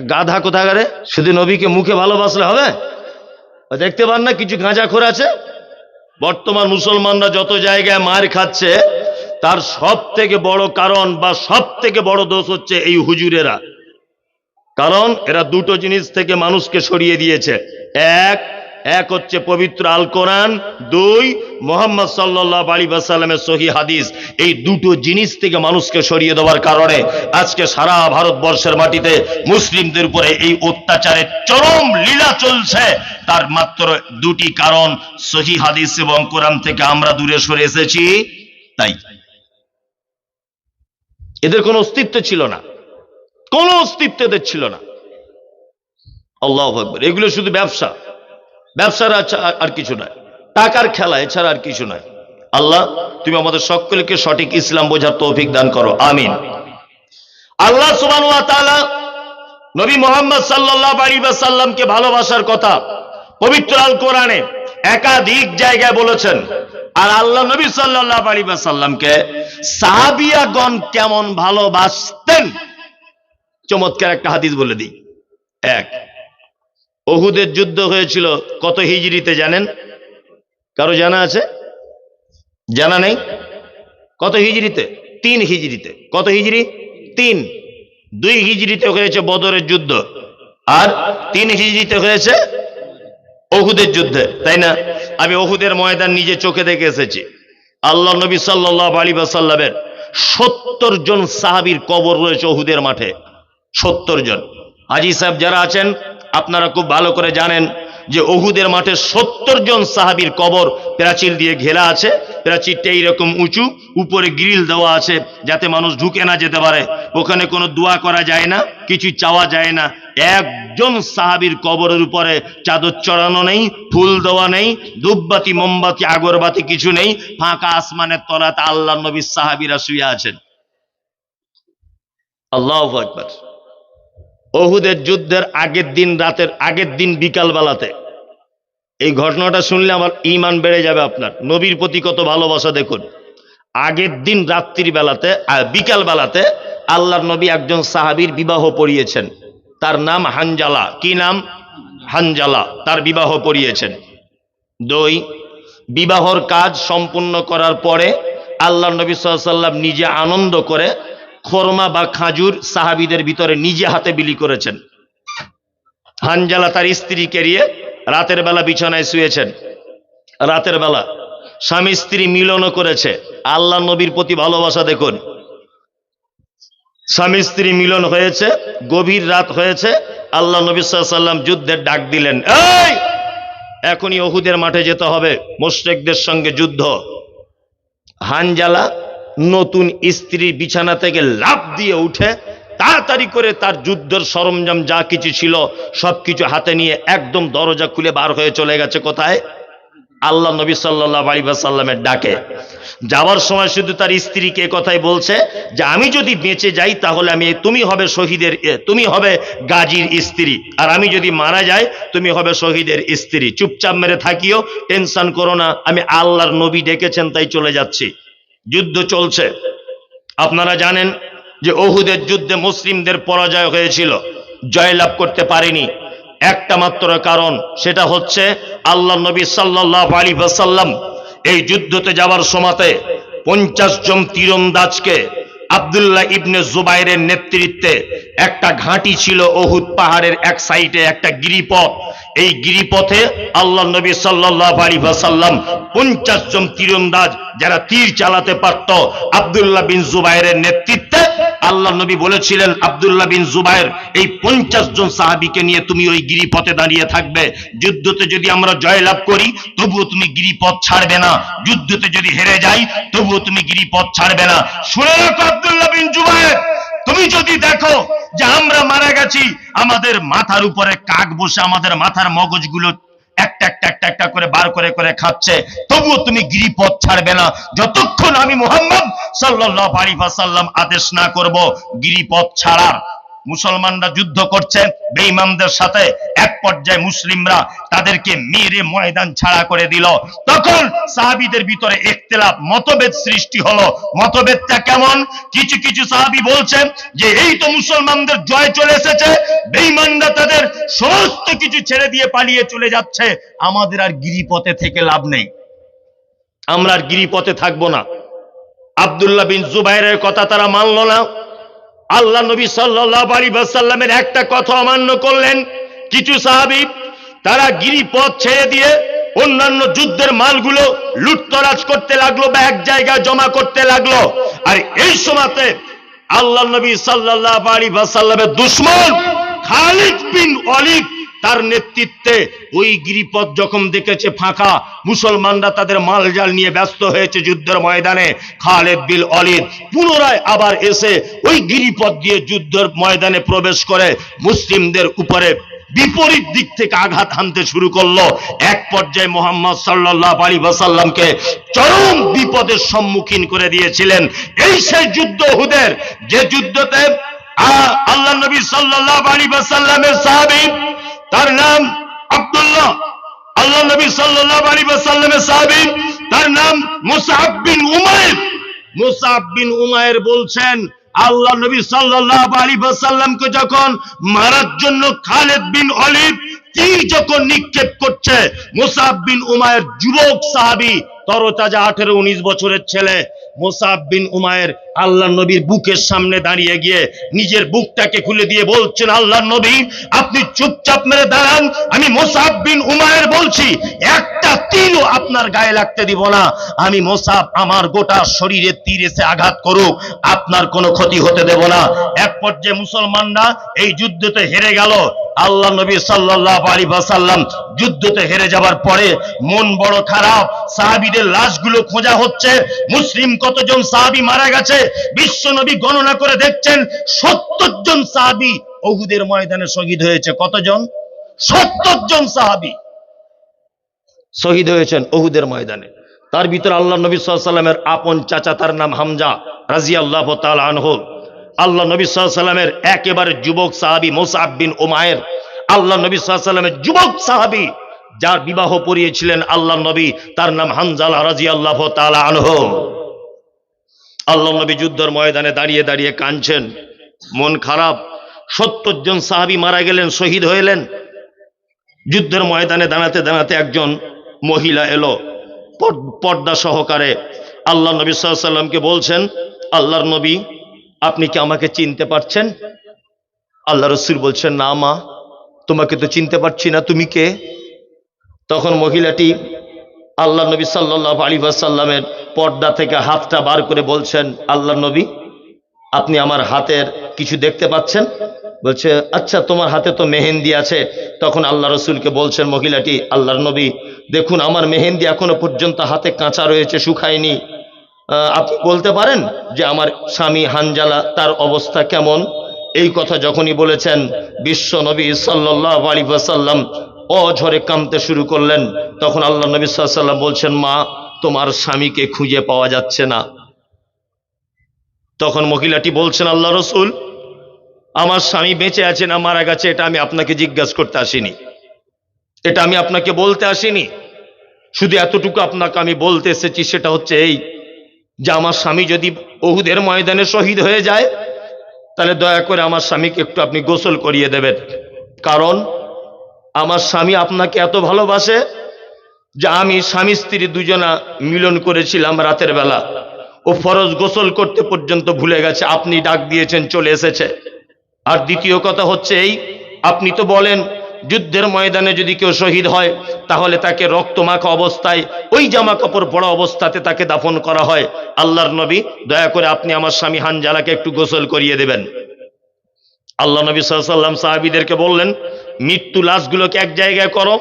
গাধা কোথাকারে শুধু নবীকে মুখে ভালোবাসলে হবে? দেখতে পান না, কিছু গাঁজা খোর আছে? বর্তমান মুসলমানরা যত জায়গায় মার খাচ্ছে, তার সব থেকে বড় কারণ বা সব থেকে বড় দোষ হচ্ছে এই হুজুরেরা। কারণ এরা দুটো জিনিস থেকে মানুষকে সরিয়ে দিয়েছে। এক এক হচ্ছে পবিত্র আল কোরআন দুই, মোহাম্মদ সাল্লাহ আলী বাসাল্লামের সহি হাদিস। এই দুটো জিনিস থেকে মানুষকে সরিয়ে দেওয়ার কারণে আজকে সারা ভারতবর্ষের মাটিতে মুসলিমদের উপরে এই অত্যাচারের চরম লীলা চলছে। তার মাত্র দুটি কারণ, সহি হাদিস এবং কোরআন থেকে আমরা দূরে সরে এসেছি, তাই। এদের কোনো অস্তিত্ব ছিল না। কোনো অস্তিত্ব এদের ছিল না। আল্লাহ এগুলো শুধু ব্যবসা। ব্যবসার আর- কিছু নয়। টাকার খেলা, এছাড়া আর কিছু নয়। আল্লাহ, তুমি আমাদের সকলকে সঠিক ইসলাম বোঝার তৌফিক দান করো। আমিন। আল্লাহ তাআলা নবী মোহাম্মদ সাল্লাল্লাহু আলাইহি ওয়াসাল্লামকে ভালোবাসার কথা পবিত্র আল কোরআনে একাধিক জায়গায় বলেছেন। আর আল্লাহ নবী সাল্লাল্লাহু আলাইহি ওয়াসাল্লামকে সাহাবিয়াগণ কেমন ভালোবাসতেন? চমৎকার একটা হাদিস বলে দিই। এক ওহুদের যুদ্ধ হয়েছিল কত হিজড়িতে জানেন? কারও জানা আছে? জানা নেই? কত হিজড়িতে? তিন হিজড়িতে। কত হিজড়ি? তিন। দুই হিজড়িতে হয়েছে বদরের যুদ্ধ। আর তিন হিজড়িতে হয়েছে ওহুদের যুদ্ধে, তাই না? আমি ওহুদের ময়দান নিজে চোখে দেখে এসেছি। আল্লাহ নবী সাল্লাহ আলী সাল্লামের সত্তর জন সাহাবীর কবর রয়েছে ওহুদের মাঠে। সত্তর জন। হাজি সাহেব যারা আছেন, আপনারা খুব ভালো করে জানেন যে অহুদের মাঠে সত্তর জন সাহাবীর কবর প্রাচীর দিয়ে ঘেরা আছে। প্রাচীরটা এইরকম উঁচু, উপরে গ্রিল দেওয়া আছে যাতে মানুষ ঢুকে না যেতে পারে। ওখানে কোনো দোয়া করা যায় না, কিছু চাওয়া যায় না। একজন সাহাবীর কবরের উপরে চাদর চড়ানো নেই, ফুল দেওয়া নেই ধূপবাতি মোমবাতি, আগরবাতি কিছু নেই, ফাঁকা আসমানের তলাতে আল্লাহ নবীর সাহাবীরা শুয়ে আছেন। আল্লাহ আকবার। ওহুদের যুদ্ধের আগের দিন রাতের আগের দিন বিকাল বেলাতে এই ঘটনাটা শুনলে আমার ইমান বেড়ে যাবে আপনার। নবীর প্রতি কত ভালোবাসা দেখুন। আগের দিন রাত্রির বেলাতে বিকাল বেলাতে আল্লাহর নবী একজন সাহাবীর বিবাহ পড়িয়েছেন। তার নাম হানজালা। কি নাম? হানজালা। তার বিবাহ পড়িয়েছেন। দুই, বিবাহর কাজ সম্পূর্ণ করার পরে আল্লাহ নবী সাল্লাম নিজে আনন্দ করে খোরমা বা খাজুর সাহাবিদের ভিতরে নিজে হাতে বিলি করেছেন। হানজালা তার স্ত্রীকে নিয়ে রাতের বেলা বিছানায় শুয়েছেন। রাতের বেলা স্বামী স্ত্রী মিলনও করেছে। আল্লাহ নবীর প্রতি ভালোবাসা দেখুন। স্বামী স্ত্রী মিলন হয়েছে, গভীর রাত হয়েছে। আল্লাহ নবী সাল্লাম যুদ্ধের ডাক দিলেন, এই, এখনই ওহুদের মাঠে যেতে হবে, মোশরেকদের সঙ্গে যুদ্ধ। হানজালা নতুন স্ত্রীর বিছানা থেকে লাফ দিয়ে উঠে, তাড়াতাড়ি করে তার যুদ্ধের সরঞ্জাম যা কিছু ছিল সবকিছু হাতে নিয়ে একদম দরজা খুলে বার হয়ে চলে গেছে কোথায়? আল্লাহ নবী সাল্লাহ আলী সাল্লামের ডাকে। যাওয়ার সময় শুধু তার স্ত্রীকে কথাই বলছে যে, আমি যদি বেঁচে যাই তাহলে আমি, তুমি হবে শহীদের তুমি হবে গাজীর স্ত্রী। আর আমি যদি মারা যাই, তুমি হবে শহীদের স্ত্রী। চুপচাপ মেরে থাকিও, টেনশন করো না, আমি আল্লাহর নবী ডেকেছেন, তাই চলে যাচ্ছি। যুদ্ধ চলছে। আপনারা জানেন যে ওহুদের যুদ্ধে মুসলিমদের পরাজয় হয়েছিল। জয়লাভ করতে পারেনি। একটা মাত্র কারণ, সেটা হচ্ছে আল্লাহ নবী সাল্লাহ আলী সাল্লাম এই যুদ্ধতে যাওয়ার সময়তে পঞ্চাশ জন তীরন্দাজকে আবদুল্লাহ ইবনে জুবাইরের নেতৃত্বে একটা ঘাঁটি ছিল ওহুদ পাহাড়ের এক সাইডে একটা গিরিপথ। এই গিরিপথে আল্লাহ নবী সাল্লাহ আলী সাল্লাম পঞ্চাশ জন তীরন্দাজ যারা তীর চালাতে পারত, আব্দুল্লাহ বিন জুবাইরের নেতৃত্বে আল্লাহ নবী বলেছিলেন, আব্দুল্লাহ বিন জুবাইর, এই পঞ্চাশ জন সাহাবিকে নিয়ে তুমি ওই গিরিপথে দাঁড়িয়ে থাকবে। যুদ্ধতে যদি আমরা জয়লাভ করি, তবুও তুমি গিরিপথ ছাড়বে না। যুদ্ধতে যদি হেরে যাই, তবুও তুমি গিরিপথ ছাড়বে না। শুনে রাখো আব্দুল্লাহ বিন জুবাইর। তুমি যদি দেখো যে আমরা মারা গেছি, আমাদের মাথার উপরে কাক বসে আমাদের মাথার মগজগুলো একটা একটা একটা একটা করে বার করে করে খাচ্ছে, তবুও তুমি গিরিপথ ছাড়বে না। যতক্ষণ আমি মোহাম্মদ আলাইহি ওয়াসাল্লাম আদেশ না করব, গিরিপথ ছাড়ার মুসলমানরা যুদ্ধ করছে, বেঈমানদের সাথে এক পর্যায়ে মুসলিমরা তাদেরকে মেরে ময়দান ছাড়া করে দিল। তখন সাহাবীদের ভিতরে একতেলাপ মতভেদ সৃষ্টি হলো। মতভেদটা কেমন? কিছু কিছু সাহাবী বলছেন যে, এই তো মুসলমানদের জয় চলে এসেছে, বেঈমানরা তাদের সমস্ত কিছু ছেড়ে দিয়ে পালিয়ে চলে যাচ্ছে। আমাদের আর গিরিপথে থেকে লাভ নেই। আমরা আর গিরিপথে থাকব না। আব্দুল্লাহ বিন জুবাইরের কথা তারা মানল না। আল্লাহ নবী সাল্লাহ আলী একটা কথা অমান্য করলেন। কিছু সাহাবি তারা গিরিপথ ছেড়ে দিয়ে অন্যান্য যুদ্ধের মালগুলো লুটতরাজ করতে লাগল বা এক জায়গায় জমা করতে লাগল। আর এই সময়তে আল্লাহ নবী সাল্লাহ আলী সাল্লামের দুশ্মন খালিদ বিন অলিদ তার নেতৃত্বে ওই গিরিপথ যখন দেখেছে ফাঁকা, মুসলমানরা তাদের মালজাল নিয়ে ব্যস্ত হয়েছে যুদ্ধের ময়দানে, খালেদ বিল অলিদ পুনরায় আবার এসে ওই গিরিপথ দিয়ে যুদ্ধের ময়দানে প্রবেশ করে মুসলিমদের উপরে বিপরীত দিক থেকে আঘাত হানতে শুরু করল। এক পর্যায়ে মোহাম্মদ সাল্লাহ আলী বাসাল্লামকে চরম বিপদের সম্মুখীন করে দিয়েছিলেন। এই সেই যুদ্ধ হুদের যে যুদ্ধতে আল্লাহ নবী সাল্লাহ আলী বাসাল্লামের সাহাবী তার নাম আব্দুল্লাহ। আল্লাহ নবী সাল্লাহ আলী সাল্লামের সাহাবী। তার নাম মুসাহাব বিন উমায়ের মুসাহাব উমায়ের বলছেন, আল্লাহ নবী সাল্লাহ আলী সাল্লামকে যখন মারার জন্য খালেদ বিন অলিদ তীর যখন নিক্ষেপ করছে মুসাহাব বিন উমায়ের যুবক সাহাবী, তরতাজা আঠেরো উনিশ বছরের ছেলে মোসাব বিন উমায়ের আল্লাহ নবীর বুকের সামনে দাঁড়িয়ে গিয়ে নিজের বুকটাকে খুলে দিয়ে বলছেন আল্লাহ নবী, আপনি চুপচাপ মেরে দাঁড়ান, আমি মোসাব বিন উমায়ের বলছি তীরও আপনার গায়ে লাগতে দিব না। আমি মোসাব, আমার গোটা শরীরে তীর এসে আঘাত করুক, আপনার কোনো ক্ষতি হতে দেব না। এক পর্যায়ে মুসলমানরা এই যুদ্ধতে হেরে গেল। আল্লাহ নবী সাল্লাহ আলী সাল্লাম যুদ্ধতে হেরে যাবার পরে মন বড় খারাপ। সাহাবিদের লাশগুলো খোঁজা হচ্ছে। মুসলিম কতজন সাহাবি মারা গেছে? বিশ্ব নবী গণনা করে দেখছেন, সত্তর জন সাহাবি অহুদের ময়দানে শহীদ হয়েছে। কতজন? সত্তর জন সাহাবি। শহীদ হয়েছেন অহুদের ময়দানে। তার ভিতরে আল্লাহ নবী সাল্লামের আপন চাচা তার নাম হামজা রাজি আল্লাহ আনহ। আল্লাহ নবী সাল্লামের একেবারে যুবক সাহাবি মোসাব বিন ওমায়ের আল্লাহ নবী সাল্লামের যুবক সাহাবি যার বিবাহ পড়িয়েছিলেন আল্লাহ নবী, তার নাম হামজালা রাজি আল্লাহ আনহ। আল্লাহ নবী যুদ্ধের ময়দানে দাঁড়িয়ে দাঁড়িয়ে কাঁদছেন। মন খারাপ। সত্তর জন সাহাবি মারা গেলেন, শহীদ হইলেন। যুদ্ধের ময়দানে দাঁড়াতে দাঁড়াতে একজন মহিলা এলো। পর- পর্দা সহকারে আল্লাহ নবী সাল্লামকে বলছেন, আল্লাহর নবী, আপনি কি আমাকে চিনতে পারছেন? আল্লাহ রসুল বলছেন, না মা, তোমাকে তো চিনতে পারছি না, তুমি কে? তখন মহিলাটি আল্লাহ নবী সাল্লাহ আলী সাল্লামের পর্দা থেকে হাতটা বার করে বলছেন আল্লাহ নবী, আপনি আমার হাতের কিছু দেখতে পাচ্ছেন? বলছে আচ্ছা তোমার হাতে তো মেহেন্দি আছে। তখন আল্লাহ রসুলকে বলছেন, মহিলাটি, আল্লাহর নবী, দেখুন, আমার মেহেন্দি এখনও পর্যন্ত হাতে কাঁচা রয়েছে, শুকায়নি। আপনি বলতে পারেন যে আমার স্বামী হানজালা, তার অবস্থা কেমন? এই কথা যখনই বলেছেন, বিশ্ব নবী সাল্লাহ অঝরে কামতে শুরু করলেন। তখন আল্লাহ নবী সাল্লাম বলছেন, মা, তোমার স্বামীকে খুঁজে পাওয়া যাচ্ছে না। তখন মহিলাটি বলছেন, আল্লাহ রসুল আমার স্বামী বেঁচে আছে না মারা গেছে, এটা আমি আপনাকে জিজ্ঞাসা করতে আসিনি। এটা আমি আপনাকে বলতে আসিনি। শুধু এতটুকু আপনাকে আমি বলতে এসেছি, সেটা হচ্ছে এই যে আমার স্বামী যদি ওহুদের ময়দানে শহীদ হয়ে যায়, তাহলে দয়া করে আমার স্বামীকে একটু আপনি গোসল করিয়ে দেবেন। কারণ আমার স্বামী আপনাকে এত ভালোবাসে যে আমি স্বামী স্ত্রী দুজনা মিলন করেছিলাম রাতের বেলা। ও ফরজ গোসল করতে পর্যন্ত ভুলে গেছে, আপনি ডাক দিয়েছেন, চলে এসেছে। আর দ্বিতীয় কথা হচ্ছে এই, আপনি তো বলেন, যুদ্ধের ময়দানে যদি কেউ শহীদ হয়, তাহলে তাকে রক্তমাখা অবস্থায়, ওই জামা কাপড় পরা অবস্থাতে তাকে দাফন করা হয়। আল্লাহর নবী, দয়া করে আপনি আমার স্বামী হানজালাকে একটু গোসল করিয়ে দেবেন। আল্লাহ নবী সাল্লাম সাহাবিদেরকে বললেন, মৃত্যু লাশগুলোকে এক জায়গায় করো,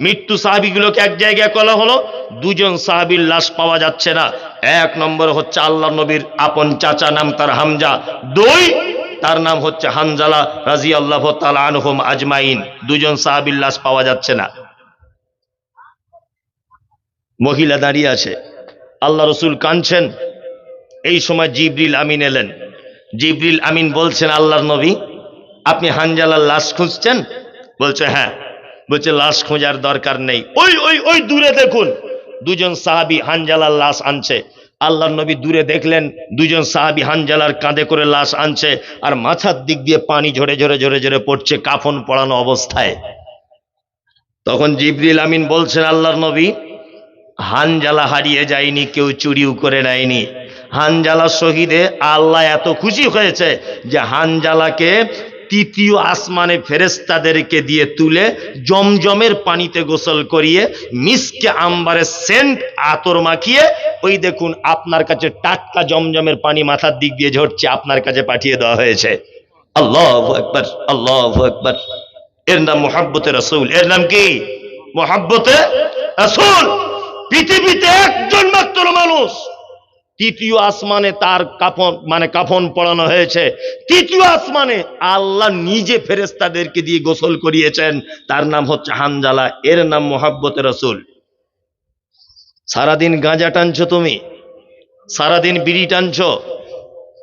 মৃত্যু সাহাবিগুলোকে এক জায়গায় করা হলো, দুজন সাহাবির লাশ পাওয়া যাচ্ছে না। এক নম্বর হচ্ছে আল্লাহ নবীর আপন চাচা নাম তার হামজা। দুই তার নাম হচ্ছে হানজালা রাজি আল্লাহ আনহুম আজমাইন। দুজন সাহাবির লাশ পাওয়া যাচ্ছে না। মহিলা দাঁড়িয়ে আছে। আল্লাহ রসুল কাঁদছেন। এই সময় জিবরিল আমিন এলেন। জিবরিল আমিন বলছেন, আল্লাহর নবী, আপনি হানজালার লাশ খুঁজছেন? বলছে হ্যাঁ। বলছে, লাশ খোঁজার দরকার নেই। ওই ওই ওই, দূরে দেখুন। দুজন সাহাবি হানজালার লাশ আনছে। আল্লাহ নবী দূরে দেখলেন দুজন সাহাবি হানজালার কাঁধে করে লাশ আনছে আর মাথার দিক দিয়ে পানি ঝরে ঝরে ঝরে ঝরে পড়ছে কাফন পড়ানো অবস্থায়। তখন জিবরিল আমিন বলছেন, আল্লাহর নবী, হানজালা হারিয়ে যায়নি, কেউ চুরিও করে নেয়নি। হানজালা শহীদে আল্লাহ এত খুশি হয়েছে যে হানজালাকে তৃতীয় আসমানে ফেরেস্তাদেরকে দিয়ে তুলে জমজমের পানিতে গোসল করিয়ে মিসকে আম্বারে সেন্ট আতর মাখিয়ে ওই দেখুন আপনার কাছে টাটকা জমজমের পানি মাথার দিক দিয়ে ঝরছে, আপনার কাছে পাঠিয়ে দেওয়া হয়েছে। আল্লাহ একবার আল্লাহ একবার এর নাম মোহাব্বতে রসুল। এর নাম কি? মোহাব্বতে রসুল। পৃথিবীতে একজন মাত্র মানুষ। তৃতীয় আসমানে তার কাফন মানে কাফন পড়ানো হয়েছে। তৃতীয় আসমানে আল্লাহ নিজে ফেরেস্তাদেরকে দিয়ে গোসল করিয়েছেন। তার নাম হচ্ছে হানজালা, এর নাম মোহাব্বতে রসুল। সারাদিন গাঁজা টানছো তুমি? সারাদিন বিড়ি টানছ?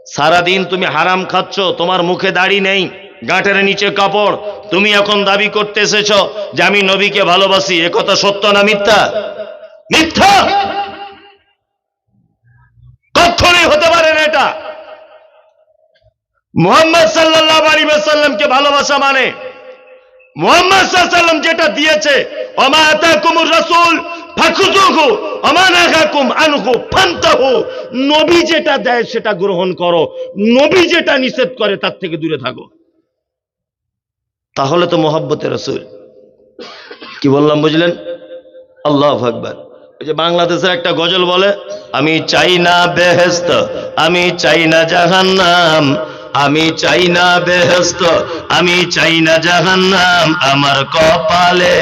সারাদিন তুমি হারাম খাচ্ছ? তোমার মুখে দাড়ি নেই? গাঁটের নিচে কাপড়? তুমি এখন দাবি করতে এসেছ যে আমি নবীকে ভালোবাসি। একথা সত্য না মিথ্যা? মিথ্যা! কখনই হতে পারে না এটা। মোহাম্মদ সাল্লাহ আলী সাল্লামকে ভালোবাসা মানে? মোহাম্মদ সাল্লাম যেটা দিয়েছে আতাকুমুর রাসূল নবী যেটা দেয় সেটা গ্রহণ করো। নবী যেটা নিষেধ করে তার থেকে দূরে থাকো। তাহলে তো মোহাব্বতের রসুল। কি বললাম বুঝলেন? আল্লাহ আকবার। যে বাংলাদেশের একটা গজল বলে, আমি চাই না বেহেস্ত আমি চাই না জাহান্নাম, আমি চাই না বেহেস্ত আমি চাই না জাহান্নাম। আমার কপালে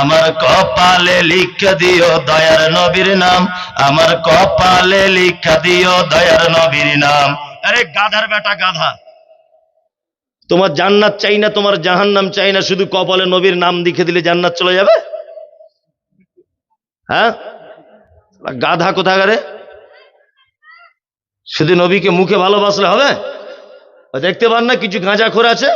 আমার কপালে লিখা দিও দয়ার নবীর নাম। আমার কপালে লিখা দিও দয়ার নবীর নাম। আরে গাধার বেটা গাধা। তোমার জান্নাত চাই না, তোমার জাহান্নাম চাই না, শুধু কপালে নবীর নাম লিখে দিলে জান্নাত চলে যাবে? হ্যাঁ? গাধা কোথাকারে? শুধু নবীকে মুখে ভালোবাসলে হবে? দেখতে পান না কিছু গাঁজা খোর আছে?